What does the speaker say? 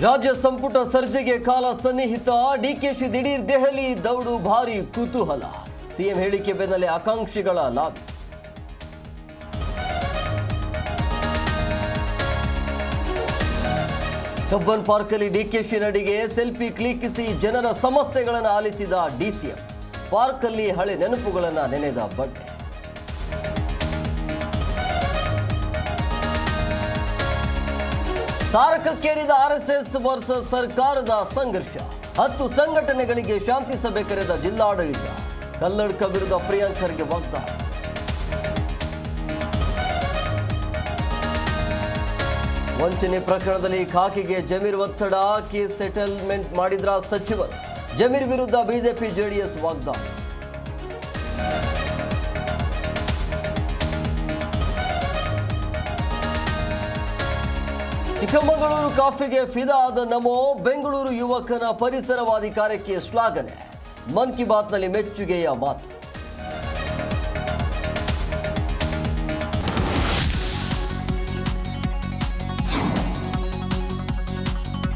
ರಾಜ್ಯ ಸಂಪುಟ ಸರ್ಜೆಗೆ ಕಾಲ ಸನ್ನಿಹಿತ. ಡಿಕೆಶಿ ದಿಢೀರ್ ದೆಹಲಿ ದೌಡು ಭಾರಿ ಕುತೂಹಲ. ಸಿಎಂ ಹೇಳಿಕೆ ಬೆನ್ನಲ್ಲೇ ಆಕಾಂಕ್ಷಿಗಳ ಲಾಭ ಕಬ್ಬನ್ ಪಾರ್ಕಲ್ಲಿ ಡಿಕೆಶಿ ನಡಿಗೆ ಸೆಲ್ಫಿ ಕ್ಲಿಕ್ಕಿಸಿ ಜನರ ಸಮಸ್ಯೆಗಳನ್ನು ಆಲಿಸಿದ ಡಿಸಿಎಂ ಪಾರ್ಕಲ್ಲಿ ಹಳೆ ನೆನಪುಗಳನ್ನು ನೆನೆದ ಬಡ್ಡೆ ತಾರಕಕ್ಕೇರಿದ ಆರ್ಎಸ್ಎಸ್ ವರ್ಸಸ್ ಸರ್ಕಾರದ ಸಂಘರ್ಷ. ಹತ್ತು ಸಂಘಟನೆಗಳಿಗೆ ಶಾಂತಿ ಸಭೆ ಕರೆದ ಜಿಲ್ಲಾಡಳಿತ. ಕಲ್ಲಡ್ಕ ವಿರುದ್ಧ ಪ್ರಿಯಾಂಕರ್ಗೆ ವಾಗ್ದಾನ. ವಂಚನೆ ಪ್ರಕರಣದಲ್ಲಿ ಖಾಕಿಗೆ ಜಮೀರ್ ಒತ್ತಡ, ಕೇಸ್ ಸೆಟಲ್ಮೆಂಟ್ ಮಾಡಿದ್ರ ಸಚಿವರು. ಜಮೀರ್ ವಿರುದ್ಧ ಬಿಜೆಪಿ ಜೆಡಿಎಸ್ ವಾಗ್ದಾನ. ಚಿಕ್ಕಮಗಳೂರು ಕಾಫಿಗೆ ಫಿದಾ ಆದ ನಮೋ ಬೆಂಗಳೂರು ಯುವಕನ ಪರಿಸರವಾದಿ ಕಾರ್ಯಕ್ಕೆ ಶ್ಲಾಘನೆ. ಮನ್ ಕಿ ಬಾತ್ನಲ್ಲಿ ಮೆಚ್ಚುಗೆಯ ಮಾತು.